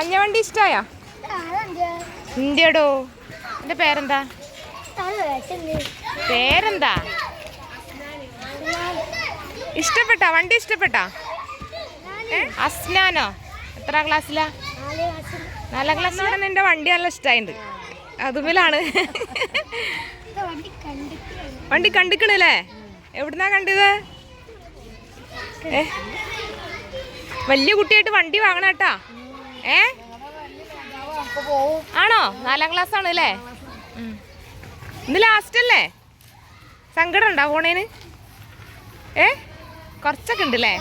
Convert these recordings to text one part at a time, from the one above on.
മഞ്ഞ വണ്ടി ഇഷ്ടായോ ഇന്ത്യടോ. എന്റെ പേരെന്താ? പേരെന്താ? ഇഷ്ടപ്പെട്ടാ? വണ്ടി ഇഷ്ടപ്പെട്ടാ? അസ്നാനോ. എത്ര ക്ലാസ്സിലാ? നാലാം ക്ലാസ്സിലാണ് എന്റെ വണ്ടി നല്ല ഇഷ്ടമായിട്ടുണ്ട് അതുമിലാണ്. വണ്ടി കണ്ടിക്കണല്ലേ? എവിടുന്നാ കണ്ടത്? വലിയ കുട്ടിയായിട്ട് വണ്ടി വാങ്ങണ കേട്ടാ ഏ? ആണോ? നാലാം ക്ലാസ് ആണ് അല്ലേ ഇന്ന് ലാസ്റ്റ് അല്ലേ? സങ്കടം ഉണ്ടോ പോണേന്? ഏ? കുറച്ചൊക്കെ ഉണ്ട് അല്ലേ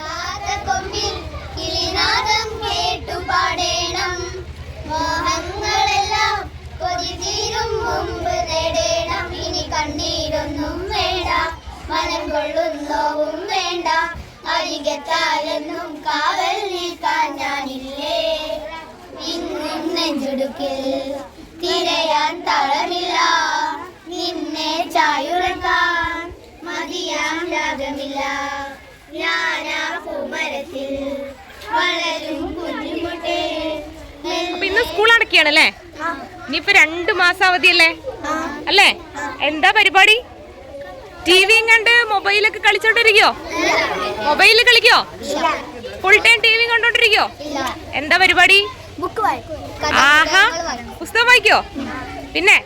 മോഹങ്ങളെല്ലാം കൊതി തീരും മുമ്പ് നേടേണം. ഇനി കണ്ണീരൊന്നും വേണ്ട. മനം കൊള്ളുന്നോവും വേണ്ട. കാവൽ നിൽക്കാൻ ഞാനില്ലേ? നെഞ്ചുടുക്കിൽ തിരയാൻ തളമില്ല നിന്നെ ചായുറക്കാൻ മതിയാം രാഗമില്ല. ഞാനാ പൂമരത്തിൽ വളരും കുഞ്ഞുമുട്ടേ. ഇന്ന് സ്കൂൾ അടക്കിയാണല്ലേ ഇനിയിപ്പോ രണ്ടു മാസം അവധിയല്ലേ? അല്ലേ? എന്താ പരിപാടി? ടി വിയും കണ്ട് മൊബൈലൊക്കെ കളിച്ചോണ്ടിരിക്കോ? മൊബൈലിൽ കളിക്കോ? ഫുൾ ടൈം ടി വി കണ്ടോണ്ടിരിക്കോ? എന്താ പരിപാടി? ബുക്ക് ആഹാ. പുസ്തകം വായിക്കോ? പിന്നെ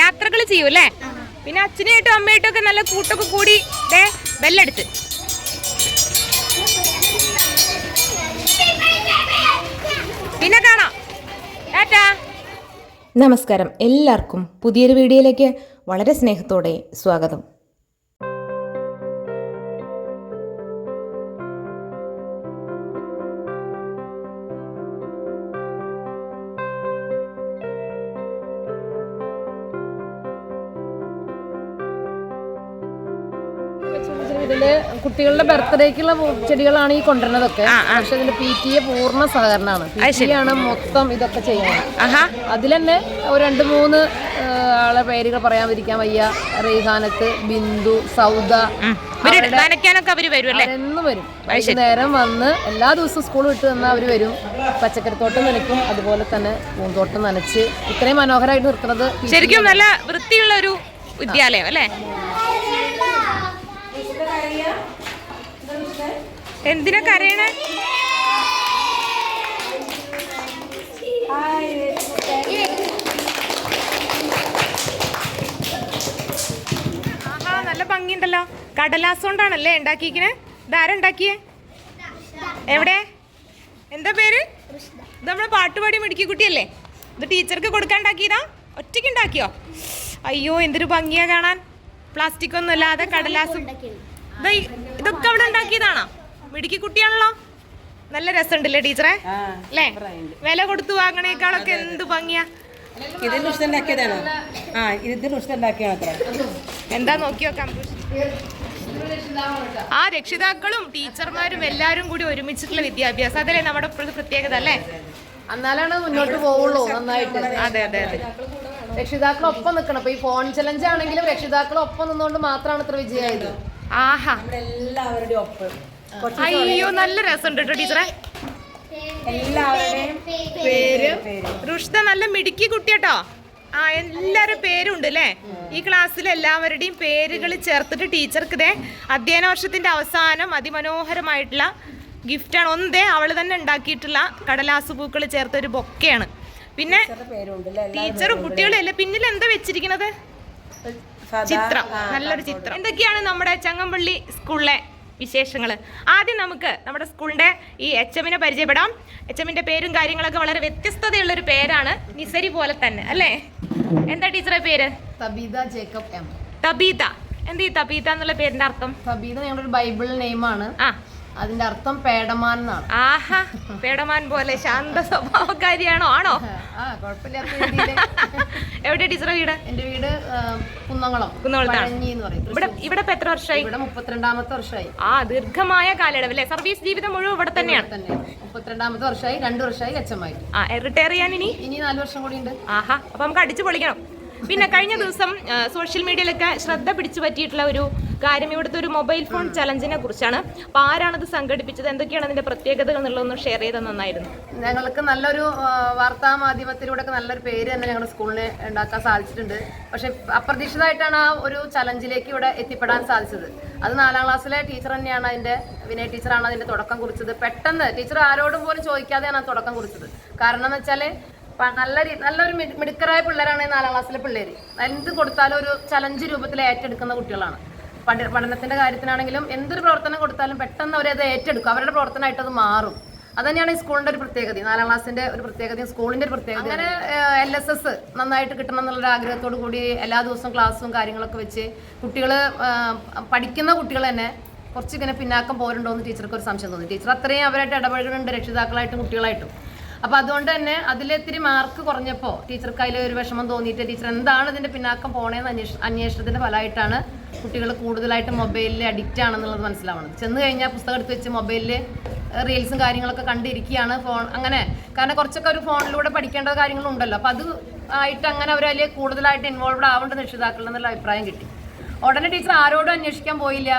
യാത്രകൾ ചെയ്യൂ അല്ലേ? പിന്നെ അച്ഛനായിട്ടും അമ്മയായിട്ടും ഒക്കെ നല്ല കൂട്ടൊക്കെ കൂടി ദേ ബെല്ലടിച്ച് പിന്നെ കാണാം. ടാറ്റാ. നമസ്കാരം. എല്ലാവർക്കും പുതിയൊരു വീഡിയോയിലേക്ക് വളരെ സ്നേഹത്തോടെ സ്വാഗതം. കുട്ടികളുടെ ബർത്ത്ഡേക്കുള്ള ചെടികളാണ് ഈ കൊണ്ടുവരുന്നതൊക്കെ. പക്ഷെ ഇതിന്റെ പി ടി എ പൂർണ സഹകരണമാണ്. ശരിയാണ് ആണ് മൊത്തം ഇതൊക്കെ ചെയ്യുന്നത്. അതിൽ തന്നെ ഒരു രണ്ട് മൂന്ന് ആളെ പേരുകൾ പറയാതിരിക്കാൻ വയ്യ. റീഹാനത്ത് ബിന്ദു സൗദ. എന്നും വരും വൈകുന്നേരം വന്ന് എല്ലാ ദിവസവും സ്കൂൾ വിട്ട് തന്നാൽ അവർ വരും. പച്ചക്കറിത്തോട്ടം നനയ്ക്കും. അതുപോലെ തന്നെ പൂന്തോട്ടം നനച്ച് ഇത്രയും മനോഹരമായിട്ട് നിർത്തുന്നത് ശരിക്കും നല്ല വൃത്തിയുള്ള ഒരു വിദ്യാലയം അല്ലേ? എന്തിനാ കരയണേ? ആഹാ നല്ല ഭംഗിയുണ്ടല്ലോ. കടലാസ് കൊണ്ടാണല്ലേ ഉണ്ടാക്കിക്കണേ ഇതാരണ്ടാക്കിയേ എവിടെ? എന്താ പേര്? ഇത് നമ്മളെ പാട്ടുപാടി മിടുക്കി കുട്ടിയല്ലേ? ഇത് ടീച്ചർക്ക് കൊടുക്കാൻ ഉണ്ടാക്കിയതാ? ഒറ്റയ്ക്ക് ഉണ്ടാക്കിയോ? അയ്യോ എന്തൊരു ഭംഗിയാ കാണാൻ. പ്ലാസ്റ്റിക് ഒന്നും അല്ലാതെ കടലാസും ഇതൊക്കെ അവിടെ ഉണ്ടാക്കിയതാണോ? മിടുക്കി കുട്ടിയാണല്ലോ നല്ല രസമുണ്ടല്ലേ ടീച്ചറെ? അല്ലേ? വില കൊടുത്തു വാങ്ങണേക്കാളൊക്കെ എന്ത് ഭംഗിയാ. ഇത് നുഷ്ത ഉണ്ടാക്കിയതാണോ ആ ഇത് നുഷ്ത ഉണ്ടാക്കിയാണ് എന്താ നോക്കി നോക്കാം. ആ രക്ഷിതാക്കളും ടീച്ചർമാരും എല്ലാരും കൂടി ഒരുമിച്ചിട്ടുള്ള വിദ്യാഭ്യാസം. അതല്ലേ നമ്മുടെ പ്രത്യേകത അല്ലേ? എന്നാലാണ് മുന്നോട്ട് പോവുള്ളൂ നന്നായിട്ട്. അതെ അതെ അതെ. രക്ഷിതാക്കൾ ഒപ്പം നിൽക്കണം ഇപ്പൊ ഈ ഫോൺ ചലഞ്ച് ആണെങ്കിലും രക്ഷിതാക്കൾ ഒപ്പം നിന്നുകൊണ്ട് മാത്രമാണ് ഇത്ര വിജയമായത്. ആഹാ. എല്ലാവരുടെയും ഒപ്പം. അയ്യോ നല്ല രസമുണ്ട് കേട്ടോ ടീച്ചറെ. എല്ലാവരുടെയും പേര് റുഷ്ത നല്ല മിടുക്കി കുട്ടിയാട്ടോ. ആ എല്ലാവരുടെ പേരും ഉണ്ട് അല്ലേ? ഈ ക്ലാസ്സിൽ എല്ലാവരുടെയും പേരുകൾ ചേർത്തിട്ട് ടീച്ചർക്ക് ഇതേ അധ്യയന വർഷത്തിന്റെ അവസാനം അതിമനോഹരമായിട്ടുള്ള ഗിഫ്റ്റാണ് ഒന്നേ അവൾ തന്നെ ഉണ്ടാക്കിയിട്ടുള്ള കടലാസ് പൂക്കൾ ചേർത്ത ഒരു ബൊക്കെയാണ്. പിന്നെ പേരുണ്ട് ടീച്ചറും കുട്ടികളും അല്ലേ പിന്നിൽ എന്താ വെച്ചിരിക്കുന്നത്? ചിത്രം. നല്ലൊരു ചിത്രം. എന്തൊക്കെയാണ് നമ്മുടെ ചങ്ങമ്പള്ളി സ്കൂളിലെ വിശേഷങ്ങൾ ആദ്യം നമുക്ക് നമ്മുടെ സ്കൂളിന്റെ ഈ എച്ച് എമ്മിനെ പരിചയപ്പെടാം. എച്ച് എമ്മിന്റെ പേരും കാര്യങ്ങളൊക്കെ വളരെ വ്യത്യസ്തതയുള്ളൊരു പേരാണ് നിസരി പോലെ തന്നെ അല്ലേ? എന്താ ടീച്ചറെ പേര്? Tabitha Jacob M. തബീത എന്താ ഈ തബീത എന്നുള്ള പേരിന്റെ അർത്ഥം? തബീത ഞങ്ങളുടെ ഒരു ബൈബിൾ നെയിമാണ്. ആ. അതിന്റെ അർത്ഥം പേടമാൻ എന്നാണ്. ആഹാ പേടമാൻ പോലെ ശാന്ത സ്വഭാവക്കാരിയാണോ? ആണോ? ആ കുഴപ്പമില്ലാത്ത എവിടെ ടീച്ചറെ വീട്? എന്റെ വീട് കുന്നംകുളം. കുന്നംകുളത്താണ്. ഇവിടെ ഇവിടെ ഇപ്പൊ എത്ര വർഷമായി ഇവിടെ മുപ്പത്തിരണ്ടാമത്തെ വർഷമായി ആ ദീർഘമായ കാലയളവ് അല്ലേ സർവീസ് ജീവിതം മുഴുവൻ ഇവിടെ തന്നെയാണ്. തന്നെ മുപ്പത്തിരണ്ടാമത്തെ വർഷമായി രണ്ടു വർഷമായി ലക്ഷമായി. ആ റിട്ടയർ ചെയ്യാൻ ഇനി? ഇനി നാല് വർഷം കൂടി ഉണ്ട്. ആഹാ അപ്പൊ നമുക്ക് അടിച്ചു പൊളിക്കണം. പിന്നെ കഴിഞ്ഞ ദിവസം സോഷ്യൽ മീഡിയയിലൊക്കെ ശ്രദ്ധ പിടിച്ചു പറ്റിയിട്ടുള്ള ഒരു കാര്യം ഇവിടുത്തെ ഒരു മൊബൈൽ ഫോൺ ചലഞ്ചിനെ കുറിച്ചാണ്. അപ്പൊ ആരാണത് സംഘടിപ്പിച്ചത്? എന്തൊക്കെയാണ് അതിന്റെ പ്രത്യേകതകൾ എന്നുള്ളതൊന്ന് ഷെയർ ചെയ്ത നന്നായിരുന്നു. ഞങ്ങൾക്ക് നല്ലൊരു വാർത്താ മാധ്യമത്തിലൂടെ നല്ലൊരു പേര് തന്നെ ഞങ്ങളുടെ സ്കൂളിന് ഉണ്ടാക്കാൻ സാധിച്ചിട്ടുണ്ട്. പക്ഷെ അപ്രതീക്ഷിതമായിട്ടാണ് ആ ഒരു ചലഞ്ചിലേക്ക് ഇവിടെ എത്തിപ്പെടാൻ സാധിച്ചത്. അത് നാലാം ക്ലാസ്സിലെ ടീച്ചർ തന്നെയാണ് അതിന്റെ വിനയ ടീച്ചറാണ് അതിന്റെ തുടക്കം കുറിച്ചത്. പെട്ടെന്ന് ടീച്ചർ ആരോടും പോലും ചോദിക്കാതെയാണ് തുടക്കം കുറിച്ചത്. കാരണം എന്ന് വെച്ചാൽ നല്ല രീതി നല്ലൊരു മിട് മിടുക്കരായ പിള്ളേരാണ് നാലാം ക്ലാസ്സിലെ പിള്ളേര്. എന്ത് കൊടുത്താലും ഒരു ചലഞ്ച് രൂപത്തിൽ ഏറ്റെടുക്കുന്ന കുട്ടികളാണ്. പഠി പഠനത്തിന്റെ കാര്യത്തിനാണെങ്കിലും എന്തൊരു പ്രവർത്തനം കൊടുത്താലും പെട്ടെന്ന് അവരത് ഏറ്റെടുക്കും. അവരുടെ പ്രവർത്തനമായിട്ട് അത് മാറും. അത് തന്നെയാണ് ഈ സ്കൂളിന്റെ ഒരു പ്രത്യേകത. നാലാം ക്ലാസ്സിന്റെ ഒരു പ്രത്യേകതയും സ്കൂളിന്റെ ഒരു പ്രത്യേകത അങ്ങനെ എൽ എസ് എസ് നന്നായിട്ട് കിട്ടണം എന്നുള്ള ആഗ്രഹത്തോടു കൂടി എല്ലാ ദിവസവും ക്ലാസ്സും കാര്യങ്ങളൊക്കെ വെച്ച് കുട്ടികൾ പഠിക്കുന്ന കുട്ടികൾ തന്നെ കുറച്ച് ഇങ്ങനെ പിന്നാക്കം പോരുണ്ടോ എന്ന് ടീച്ചർക്ക് ഒരു സംശയം തോന്നി. ടീച്ചർ അത്രയും അവരായിട്ട് ഇടപഴകുന്നുണ്ട് രക്ഷിതാക്കളായിട്ടും കുട്ടികളായിട്ടും. അപ്പോൾ അതുകൊണ്ട് തന്നെ അതിലെത്തിരി മാർക്ക് കുറഞ്ഞപ്പോൾ ടീച്ചർക്ക് അതിൽ ഒരു വിഷമം തോന്നിയിട്ട് ടീച്ചർ എന്താണ് ഇതിന്റെ പിന്നാക്കം പോണേന്ന് അന്വേഷ അന്വേഷണത്തിന്റെ ഫലമായിട്ടാണ് കുട്ടികൾ കൂടുതലായിട്ട് മൊബൈലിൽ അഡിക്റ്റ് ആണെന്നുള്ളത് മനസ്സിലാവുന്നത് ചെന്ന് കഴിഞ്ഞാൽ പുസ്തകം എടുത്ത് വെച്ച് മൊബൈലിൽ റീൽസും കാര്യങ്ങളൊക്കെ കണ്ടിരിക്കുകയാണ് ഫോൺ അങ്ങനെ. കാരണം കുറച്ചൊക്കെ ഒരു ഫോണിലൂടെ പഠിക്കേണ്ട കാര്യങ്ങളുണ്ടല്ലോ. അപ്പോൾ അത് ആയിട്ട് അങ്ങനെ അവർ അതിൽ കൂടുതലായിട്ട് ഇൻവോൾവ് ആവേണ്ട രക്ഷിതാക്കൾ എന്നുള്ള അഭിപ്രായം കിട്ടി. ഉടനെ ടീച്ചർ ആരോടും അന്വേഷിക്കാൻ പോയില്ല.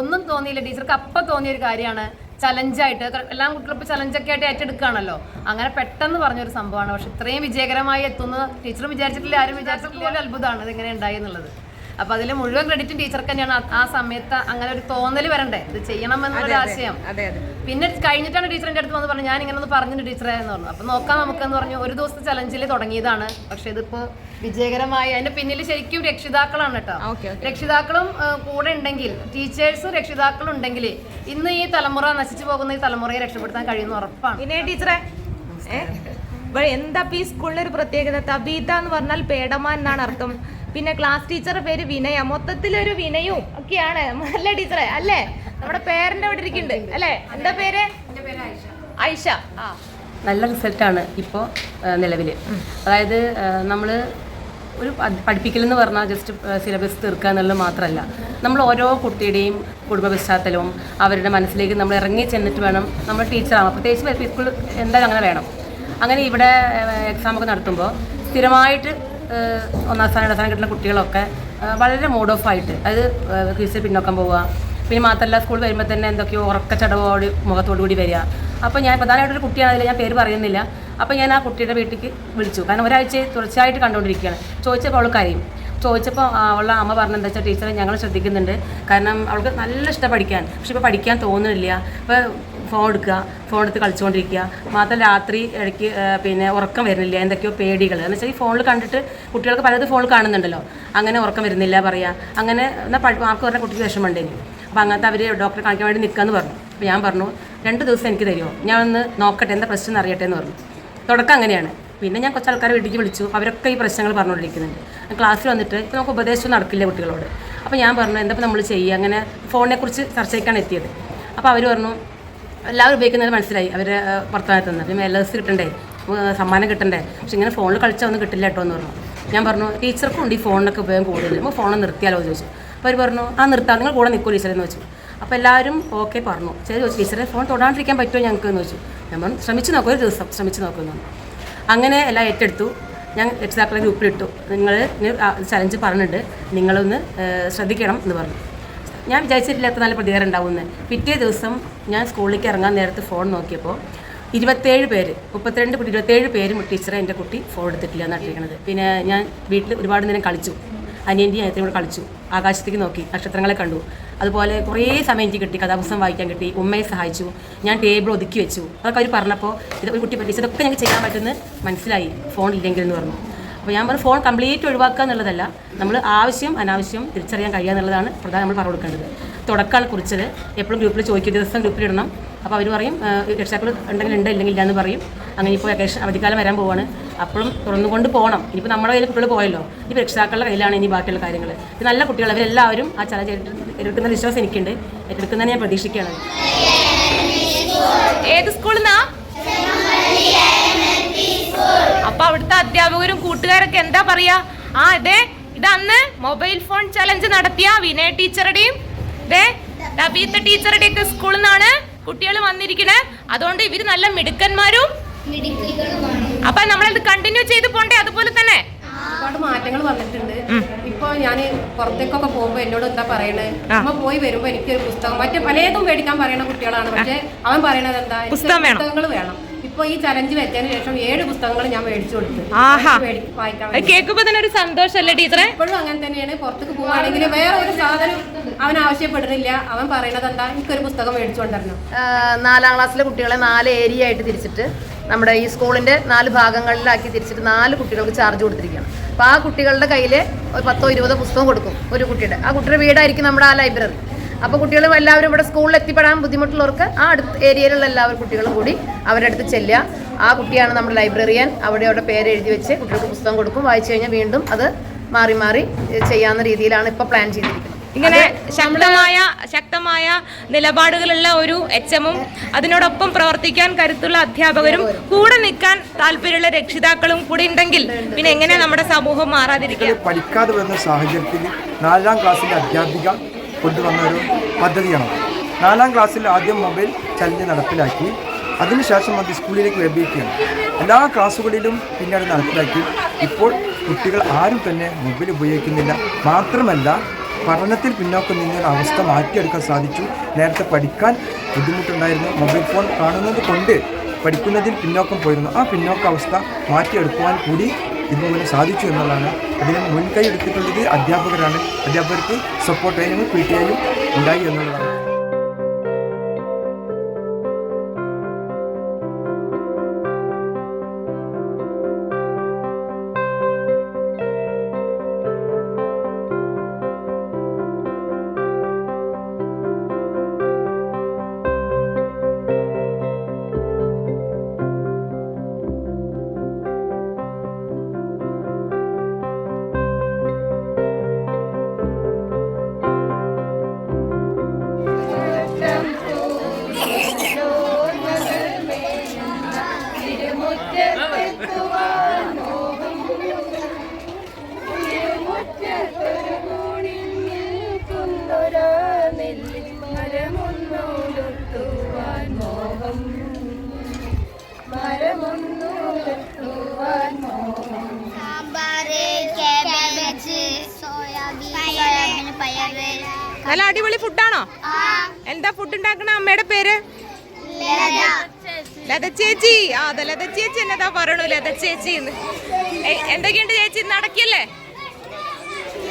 ഒന്നും തോന്നിയില്ല. ടീച്ചർക്ക് അപ്പം തോന്നിയ ഒരു കാര്യമാണ്. ചലഞ്ചായിട്ട് എല്ലാം കുട്ടികളും ഇപ്പോൾ ചലഞ്ചൊക്കെ ആയിട്ട് ഏറ്റെടുക്കുകയാണല്ലോ. അങ്ങനെ പെട്ടെന്ന് പറഞ്ഞൊരു സംഭവമാണ്. പക്ഷെ ഇത്രയും വിജയകരമായി എത്തുന്നത് ടീച്ചറും വിചാരിച്ചിട്ടില്ല ആരും വിചാരിച്ചിട്ടില്ല. ഒരു അത്ഭുതമാണ്. ഇത് എങ്ങനെ ഉണ്ടായി എന്നുള്ളത്. അപ്പൊ അതിൽ മുഴുവൻ ക്രെഡിറ്റും ടീച്ചർക്ക് തന്നെയാണ്. ആ- ആ സമയത്ത് അങ്ങനെ ഒരു തോന്നൽ വരണ്ടേ? ഇത് ചെയ്യണം എന്നൊരു ആശയം അതെ അതെ. പിന്നെ കഴിഞ്ഞിട്ടാണ് ടീച്ചറിന്റെ അടുത്ത് വന്ന് പറഞ്ഞു ഞാൻ ഇങ്ങനെ ഒന്ന് പറഞ്ഞിട്ട് ടീച്ചറെ എന്ന് പറഞ്ഞു. അപ്പൊ നോക്കാം നമുക്കെന്ന് പറഞ്ഞു ഒരു ദിവസത്തെ ചലഞ്ചിൽ തുടങ്ങിയതാണ്. പക്ഷെ ഇതിപ്പോ വിജയകരമായി അതിന്റെ പിന്നിൽ ശരിക്കും രക്ഷിതാക്കളാണ് കേട്ടോ. ഓക്കെ രക്ഷിതാക്കളും ആ, കൂടെ ഉണ്ടെങ്കിൽ ടീച്ചേഴ്സും രക്ഷിതാക്കളും ഉണ്ടെങ്കിൽ ഇന്ന് ഈ തലമുറ നശിച്ചു പോകുന്ന ഈ തലമുറയെ രക്ഷപ്പെടുത്താൻ കഴിയുന്ന ഉറപ്പാണ്. പിന്നെ ടീച്ചറെ? ഏ? ഇവ- എന്താ ഇപ്പൊ ഈ സ്കൂളിലെ ഒരു പ്രത്യേകത? തബീത എന്ന് പറഞ്ഞാൽ പേടമാൻ എന്നാണ് അർത്ഥം. പിന്നെ ക്ലാസ് ടീച്ചറുടെ പേര് വിനയ. മൊത്തത്തിലൊരു വിനയും ഒക്കെയാണ്. നല്ല ടീച്ചറെ അല്ലേ? നമ്മുടെ പേരന്റെ അവിടെ ഇരിക്കുന്നുണ്ട്. അല്ലേ? എന്താ പേര്? ഐഷ ആ. നല്ല റിസൾട്ടാണ് ഇപ്പോൾ നിലവിൽ അതായത് നമ്മൾ ഒരു പഠിപ്പിക്കലെന്ന് പറഞ്ഞാൽ ജസ്റ്റ് സിലബസ് തീർക്കുക എന്നുള്ളത് മാത്രമല്ല നമ്മൾ ഓരോ കുട്ടിയുടെയും കുടുംബ പശ്ചാത്തലവും അവരുടെ മനസ്സിലേക്ക് നമ്മൾ ഇറങ്ങി ചെന്നിട്ട് വേണം നമ്മൾ ടീച്ചറാവാം പ്രത്യേകിച്ച് സ്കൂൾ എന്തായാലും അങ്ങനെ വേണം. അങ്ങനെ ഇവിടെ എക്സാമൊക്കെ നടത്തുമ്പോൾ സ്ഥിരമായിട്ട് ഒന്നാം സ്ഥാനം രണ്ടാം കിട്ടുന്ന കുട്ടികളൊക്കെ വളരെ മൂഡ് ഓഫ് ആയിട്ട് അതായത് ക്വിസിൽ പിന്നോക്കം പോവുക. പിന്നെ മാത്രമല്ല സ്കൂൾ വരുമ്പോൾ തന്നെ എന്തൊക്കെയോ ഉറക്കച്ചടവോട് മുഖത്തോടു കൂടി വരിക. അപ്പോൾ ഞാൻ പ്രധാനമായിട്ടൊരു കുട്ടിയാണ് അതിൽ ഞാൻ പേര് പറയുന്നില്ല. അപ്പോൾ ഞാൻ ആ കുട്ടിയുടെ വീട്ടിലേക്ക് വിളിച്ചു. കാരണം ഒരാഴ്ച തുടർച്ചയായിട്ട് കണ്ടുകൊണ്ടിരിക്കുകയാണ്. ചോദിച്ചപ്പോൾ അവൾ കരയും. ചോദിച്ചപ്പോൾ അവളുടെ അമ്മ പറഞ്ഞെന്താ വെച്ചാൽ ടീച്ചറെ ഞങ്ങൾ ശ്രദ്ധിക്കുന്നുണ്ട്. കാരണം അവൾക്ക് നല്ല ഇഷ്ടം പഠിക്കാൻ. പക്ഷെ ഇപ്പോൾ പഠിക്കാൻ തോന്നുന്നില്ല. ഇപ്പോൾ ഫോൺ എടുക്കുക ഫോൺ എടുത്ത് കളിച്ചുകൊണ്ടിരിക്കുക. മാത്രം രാത്രി ഇടയ്ക്ക് പിന്നെ ഉറക്കം വരുന്നില്ല. എന്തൊക്കെയോ പേടികൾ എന്ന് വെച്ചാൽ ഈ ഫോണിൽ കണ്ടിട്ട് കുട്ടികൾക്ക് പലതും ഫോണിൽ കാണുന്നുണ്ടല്ലോ. അങ്ങനെ ഉറക്കം വരുന്നില്ല പറയുക അങ്ങനെ എന്നാൽ മാർക്ക് പറഞ്ഞ കുട്ടിക്ക് വിഷമമുണ്ടേനി അപ്പോൾ അങ്ങനത്തെ അവർ ഡോക്ടറെ കാണിക്കാൻ വേണ്ടി നിൽക്കാമെന്ന് പറഞ്ഞു. അപ്പോൾ ഞാൻ പറഞ്ഞു രണ്ട് ദിവസം എനിക്ക് തരുമോ ഞാൻ ഒന്ന് നോക്കട്ടെ എന്താ പ്രശ്നം അറിയട്ടെ എന്ന് പറഞ്ഞു. തുടക്കം അങ്ങനെയാണ്. പിന്നെ ഞാൻ കുറച്ച് ആൾക്കാരെ വീട്ടിലേക്ക് വിളിച്ചു. അവരൊക്കെ ഈ പ്രശ്നങ്ങൾ പറഞ്ഞുകൊണ്ടിരിക്കുന്നുണ്ട്. ക്ലാസ്സിൽ വന്നിട്ട് ഇപ്പോൾ നമുക്ക് ഉപദേശം നടക്കില്ല കുട്ടികളോട്. അപ്പോൾ ഞാൻ പറഞ്ഞു എന്താ നമ്മൾ ചെയ്യുക? അങ്ങനെ ഫോണിനെക്കുറിച്ച് ചർച്ചയ്ക്കാണ് എത്തിയത്. അപ്പോൾ അവർ പറഞ്ഞു എല്ലാവരും ഉപയോഗിക്കുന്നത് മനസ്സിലായി. അവർ പുറത്തുനിന്ന് നിന്ന് പിന്നെ ദിവസം കിട്ടണ്ടേ? സമ്മാനം കിട്ടണ്ടേ? പക്ഷെ ഇങ്ങനെ ഫോണിൽ കളിച്ചാൽ ഒന്നും കിട്ടില്ല കേട്ടോ എന്ന് പറഞ്ഞു. ഞാൻ പറഞ്ഞു ടീച്ചർക്കും ഉണ്ട് ഈ ഫോണിനൊക്കെ ഉപയോഗം കൂടുതൽ. നമുക്ക് ഫോൺ നിർത്തിയാലോ? എന്ന് ചോദിച്ചു. അപ്പോൾ അവർ പറഞ്ഞു ആ നിർത്താം. നിങ്ങൾ കൂടെ നിൽക്കൂ ടീച്ചറെന്ന് വെച്ചു അപ്പോൾ എല്ലാവരും ഓക്കെ പറഞ്ഞു. ശരി ചോദിച്ചു ടീച്ചറെ ഫോൺ തൊടാണ്ടിരിക്കാൻ പറ്റുമോ ഞങ്ങൾക്ക്? എന്ന് ചോദിച്ചു. ഞാൻ പറഞ്ഞു ശ്രമിച്ചു നോക്കും ഒരു ദിവസം ശ്രമിച്ചു നോക്കുന്നു അങ്ങനെ എല്ലാം ഏറ്റെടുത്തു. ഞാൻ രക്ഷിതാക്കളെ ഗ്രൂപ്പിലിട്ടു നിങ്ങൾ ചലഞ്ച് പറഞ്ഞിട്ടുണ്ട്. നിങ്ങളൊന്ന് ശ്രദ്ധിക്കണം എന്ന് പറഞ്ഞു. ഞാൻ വിചാരിച്ചിട്ടില്ല വിചാരിച്ചിട്ടില്ലാത്ത നല്ല പ്രതികാരം ഉണ്ടാവുമെന്ന്. പിറ്റേ ദിവസം ഞാൻ സ്കൂളിലേക്ക് ഇറങ്ങാൻ നേരത്ത് ഫോൺ നോക്കിയപ്പോൾ ഇരുപത്തേഴ് പേര് മുപ്പത്തിരണ്ട് കുട്ടി ഇരുപത്തേഴ് പേരും ടീച്ചറെ എന്റെ കുട്ടി ഫോൺ എടുത്തിട്ടില്ല എന്നാട്ടിരിക്കണത് പിന്നെ ഞാൻ വീട്ടിൽ ഒരുപാട് നേരം കളിച്ചു. അനിയന്റെയും അനിയത്തിനും കൂടെ കളിച്ചു. ആകാശത്തേക്ക് നോക്കി നക്ഷത്രങ്ങളെ കണ്ടു. അതുപോലെ കുറേ സമയം എനിക്ക് കിട്ടി കഥാപുസ്തകം വായിക്കാൻ കിട്ടി ഉമ്മയെ സഹായിച്ചു ഞാൻ ടേബിൾ ഒതുക്കി വെച്ചു. അതൊക്കെ അവർ പറഞ്ഞപ്പോൾ ഇത് ഒരു കുട്ടി പറ്റി ഇതൊക്കെ ഞങ്ങൾക്ക് ചെയ്യാൻ പറ്റുമെന്ന് മനസ്സിലായി ഫോൺ ഇല്ലെങ്കിൽ എന്ന് പറഞ്ഞു. അപ്പോൾ ഞാൻ പറഞ്ഞു ഫോൺ കംപ്ലീറ്റ് ഒഴിവാക്കുക എന്നുള്ളതല്ല നമ്മൾ ആവശ്യം അനാവശ്യം തിരിച്ചറിയാൻ കഴിയുക എന്നുള്ളതാണ് പ്രധാനം നമ്മൾ പറഞ്ഞു കൊടുക്കേണ്ടത്. കുറിച്ചത് എപ്പോഴും ഗ്രൂപ്പിൽ ചോദിക്കും ദിവസം ഗ്രൂപ്പിൽ ഇടണം. അപ്പോൾ അവർ പറയും രക്ഷാക്കൾ ഉണ്ടെങ്കിൽ ഉണ്ട് ഇല്ലെങ്കിൽ ഇല്ല എന്ന് പറയും. അങ്ങനെ ഇപ്പോൾ വെക്കേഷൻ അവധിക്കാലം വരാൻ പോവാണ്. അപ്പോഴും തുറന്നുകൊണ്ട് പോകണം ഇനിയിപ്പോൾ നമ്മുടെ കയ്യിൽ കുട്ടികൾ പോയല്ലോ. ഇനി രക്ഷാക്കളുടെ കയ്യിലാണ് ഇനി ബാക്കിയുള്ള കാര്യങ്ങൾ ഇത് നല്ല കുട്ടികൾ അവരെല്ലാവരും ആ ചലഞ്ച് എടുക്കുന്ന വിശ്വാസം എനിക്കുണ്ട്. ഏറ്റെടുക്കുന്നതിന് ഞാൻ പ്രതീക്ഷിക്കുകയാണ്. ഏത് സ്കൂളിൽ നിന്നാ അധ്യാപകരും കൂട്ടുകാരൊക്കെ എന്താ പറയാ? ആ അതെ ഇതന്ന് മൊബൈൽ ഫോൺ ചലഞ്ച് നടത്തിയ വിനയ ടീച്ചറുടെയും ഇതേ തബീത്ത ടീച്ചറുടെയും ഒക്കെ സ്കൂളിൽ നിന്നാണ് കുട്ടികൾ വന്നിരിക്കണേ. അതുകൊണ്ട് ഇവർ നല്ല മിടുക്കന്മാരും. അപ്പൊ നമ്മളത് കണ്ടിന്യൂ ചെയ്ത് പോണ്ടേ അതുപോലെ തന്നെ? ഒരുപാട് മാറ്റങ്ങൾ വന്നിട്ടുണ്ട്. ഇപ്പൊ ഞാൻ പുറത്തേക്കൊക്കെ പോകുമ്പോ എന്നോട് എന്താ പറയണേ? അമ്മ പോയി വരുമ്പോ എനിക്കൊരു പുസ്തകം മറ്റേ പലതും മേടിക്കാൻ പറയുന്ന കുട്ടികളാണ്. പക്ഷെ അവൻ പറയണത് എന്താ. പുസ്തകങ്ങൾ വേണം. ഇപ്പൊ ഈ ചലഞ്ച് വെച്ചതിന് ശേഷം ഏഴ് പുസ്തകങ്ങൾ ഞാൻ മേടിച്ചു കൊടുത്തു. ആഹാ. വായിക്കാൻ കേൾക്കുമ്പോ തന്നെ ഒരു സന്തോഷമല്ലേ ടീച്ചറെ? ഇപ്പോഴും അങ്ങനെ തന്നെയാണ്. പുറത്തേക്ക് പോവാണെങ്കിൽ വേറെ ഒരു സാധനം അവൻ ആവശ്യപ്പെടുന്നില്ല അവൻ പറയണത് എന്താ? എനിക്കൊരു പുസ്തകം മേടിച്ചു കൊണ്ടുവരണം. നാലാം ക്ലാസ്സിലെ കുട്ടികളെ നാല് ഏരിയ ആയിട്ട് തിരിച്ചിട്ട് നമ്മുടെ ഈ സ്കൂളിന്റെ നാല് ഭാഗങ്ങളിലാക്കി തിരിച്ചിട്ട് നാല് കുട്ടികൾക്ക് ചാർജ് കൊടുത്തിരിക്കുകയാണ്. അപ്പോൾ ആ കുട്ടികളുടെ കയ്യിൽ ഒരു പത്തോ ഇരുപതോ പുസ്തകം കൊടുക്കും ഒരു കുട്ടിയുടെ. ആ കുട്ടിയുടെ വീടായിരിക്കും നമ്മുടെ ആ ലൈബ്രറി അപ്പോൾ കുട്ടികളും എല്ലാവരും ഇവിടെ സ്കൂളിൽ എത്തിപ്പെടാൻ ബുദ്ധിമുട്ടുള്ളവർക്ക് ആ അടുത്ത ഏരിയയിലുള്ള എല്ലാവരും കുട്ടികളും കൂടി അവരുടെ അടുത്ത് ചെല്ലുക. ആ കുട്ടിയാണ് നമ്മുടെ ലൈബ്രറിയൻ അവിടെ അവിടെ പേര് എഴുതി വെച്ച് കുട്ടികൾക്ക് പുസ്തകം കൊടുക്കും. വായിച്ചു കഴിഞ്ഞാൽ വീണ്ടും അത് മാറി മാറി ചെയ്യാവുന്ന രീതിയിലാണ് ഇപ്പോൾ പ്ലാൻ ചെയ്തിരിക്കുന്നത്. ഇങ്ങനെ ശക്തമായ ശക്തമായ നിലപാടുകളുള്ള ഒരു എച്ച് എമ്മും അതിനോടൊപ്പം പ്രവർത്തിക്കാൻ കരുത്തുള്ള അധ്യാപകരും കൂടെ നിൽക്കാൻ താല്പര്യമുള്ള രക്ഷിതാക്കളും കൂടി ഉണ്ടെങ്കിൽ പിന്നെ എങ്ങനെ നമ്മുടെ സമൂഹം മാറാതിരിക്കുക? പഠിക്കാതെ വരുന്ന സാഹചര്യത്തിൽ നാലാം ക്ലാസ്സിലെ അധ്യാപിക കൊണ്ടുവന്ന ഒരു പദ്ധതിയാണ് നാലാം ക്ലാസ്സിൽ ആദ്യം മൊബൈൽ ചലഞ്ച് നടപ്പിലാക്കി. അതിനുശേഷം അത് സ്കൂളിലേക്ക് വ്യാപിക്കുകയാണ് എല്ലാ ക്ലാസ്സുകളിലും പിന്നീട് നടപ്പിലാക്കി. ഇപ്പോൾ കുട്ടികൾ ആരും തന്നെ മൊബൈൽ ഉപയോഗിക്കുന്നില്ല. മാത്രമല്ല പഠനത്തിൽ പിന്നോക്കം നിന്നൊരു അവസ്ഥ മാറ്റിയെടുക്കാൻ സാധിച്ചു. നേരത്തെ പഠിക്കാൻ ബുദ്ധിമുട്ടുണ്ടായിരുന്നു. മൊബൈൽ ഫോൺ കാണുന്നത് കൊണ്ട് പഠിക്കുന്നതിൽ പിന്നോക്കം പോയിരുന്നു. ആ പിന്നോക്ക അവസ്ഥ മാറ്റിയെടുക്കുവാൻ കൂടി ഇതുമൂലം സാധിച്ചു എന്നുള്ളതാണ് അതിന് മുൻകൈ എടുത്തിട്ടുള്ളത് അധ്യാപകരാണ്. അധ്യാപകർക്ക് സപ്പോർട്ട് ഞങ്ങൾ പി ടി ഐയും ഉണ്ടായി എന്നുള്ളതാണ്. നല്ല അടിപൊളി ഫുഡാണോ? എന്താ ഫുഡ് ഉണ്ടാക്കണ? അമ്മയുടെ പേര്? ലത. ചേച്ചി. ആ അതെ ലത ചേച്ചി എന്നതാ പറയണു ലത ചേച്ചി എന്ന് എന്തൊക്കെയുണ്ട് ചേച്ചി ഇന്ന് അടക്കിയല്ലേ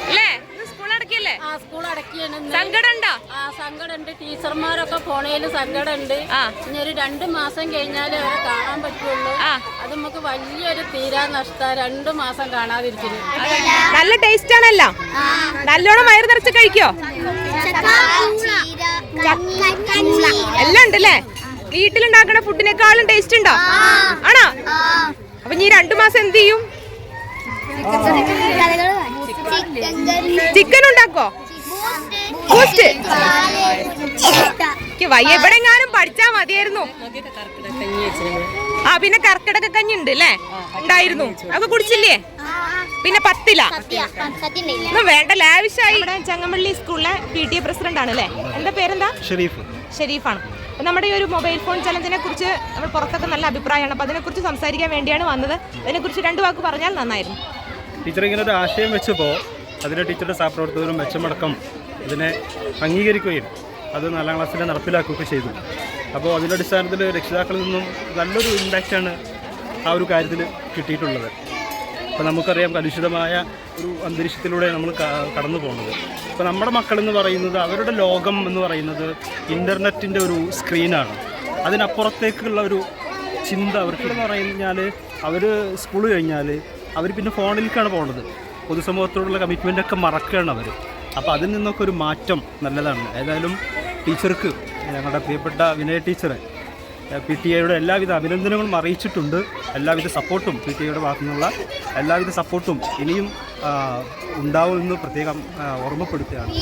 അല്ലേ ഇന്ന് സ്കൂൾ അടക്കിയല്ലേ ആ സ്കൂൾ അടക്കിയാണ് ഇന്ന്. സങ്കടം ഉണ്ടോ ആ സങ്കടമുണ്ട്. ടീച്ചർമാരൊക്കെ പോണേൽ സങ്കടമുണ്ട്. ആ. ഇനി ഒരു രണ്ട് മാസം കഴിഞ്ഞാലേ അവരെ കാണാൻ പറ്റുള്ളൂ. ആ. അത് നമുക്ക് വലിയൊരു തീരാ നഷ്ട രണ്ട് മാസം കാണാതിരിക്കുന്നു നല്ല ടേസ്റ്റ് ആണല്ലോ. നല്ലോണം വയറ് നിറച്ച് കഴിക്കോ? എല്ലാം ഉണ്ടല്ലേ? വീട്ടിലുണ്ടാക്കണ ഫുഡിനേക്കാളും ടേസ്റ്റ് ഉണ്ടോ? ആണോ? അപ്പൊ നീ രണ്ടു മാസം എന്ത് ചെയ്യും? ചിക്കൻ ഉണ്ടാക്കോ? ബൂസ്റ്റ് എനിക്ക് വയ്യ. ഇവിടെ എങ്ങാനും പഠിച്ചാ മതിയായിരുന്നു. ആ പിന്നെ കർക്കിടക കഞ്ഞി ഉണ്ട് അല്ലേ? ഉണ്ടായിരുന്നു. അതൊക്കെ കുടിച്ചില്ലേ? പിന്നെ പത്തില. വേണ്ട ലാവിഷായി. ഇവിടെ ചങ്ങമ്പള്ളി സ്കൂളിലെ പി ടി എ പ്രസിഡന്റ് ആണ് അല്ലേ? എന്താ പേരെന്താ? ഷെരീഫ്. ഷെരീഫാണ്. അപ്പൊ നമ്മുടെ ഈ ഒരു മൊബൈൽ ഫോൺ ചലഞ്ചിനെ കുറിച്ച് നമ്മൾ പുറത്തൊക്കെ നല്ല അഭിപ്രായമാണ്. അപ്പൊ അതിനെക്കുറിച്ച് സംസാരിക്കാൻ വേണ്ടിയാണ് വന്നത്. അതിനെ കുറിച്ച് രണ്ട് വാക്ക് പറഞ്ഞാൽ നന്നായിരുന്നു. ടീച്ചർ ഇങ്ങനെ ഒരു ആശയം വെച്ചപ്പോൾ അതിന് ടീച്ചറുടെ സഹപ്രവർത്തകരും മെച്ചമടക്കം ഇതിനെ അംഗീകരിക്കുകയും അത് നാലാം ക്ലാസ്സിൽ നടപ്പിലാക്കുകയൊക്കെ ചെയ്തു. അപ്പോൾ അതിന്റെ അടിസ്ഥാനത്തിൽ രക്ഷിതാക്കളിൽ നിന്നും നല്ലൊരു ഇമ്പാക്റ്റാണ് ആ ഒരു കാര്യത്തിൽ കിട്ടിയിട്ടുള്ളത്. അപ്പോൾ നമുക്കറിയാം കലുഷിതമായ ഒരു അന്തരീക്ഷത്തിലൂടെ നമ്മൾ കടന്നു പോകുന്നത്. അപ്പോൾ നമ്മുടെ മക്കളെന്ന് പറയുന്നത് അവരുടെ ലോകം എന്ന് പറയുന്നത് ഇന്റർനെറ്റിന്റെ ഒരു സ്ക്രീനാണ് അതിനപ്പുറത്തേക്കുള്ള ഒരു ചിന്ത അവർക്ക് എന്ന് പറഞ്ഞാൽ അവർ സ്കൂൾ കഴിഞ്ഞാൽ അവർ പിന്നെ ഫോണിലേക്കാണ് പോകുന്നത് പൊതുസമൂഹത്തോടുള്ള കമ്മിറ്റ്മെന്റ് ഒക്കെ മറക്കുകയാണ് അവർ. അപ്പോൾ അതിൽ നിന്നൊക്കെ ഒരു മാറ്റം നല്ലതാണ്. ഏതായാലും ടീച്ചർക്ക് ഞങ്ങളുടെ പ്രിയപ്പെട്ട വിനയ ടീച്ചറെ പി ടി എയുടെ എല്ലാവിധ അഭിനന്ദനങ്ങളും അറിയിച്ചിട്ടുണ്ട്. എല്ലാവിധ സപ്പോർട്ടും പി ടി എയുടെ ഭാഗത്തു നിന്നുള്ള എല്ലാവിധ സപ്പോർട്ടും ഇനിയും ഉണ്ടാവുമെന്ന് പ്രത്യേകം ഓർമ്മപ്പെടുത്തുകയാണ്.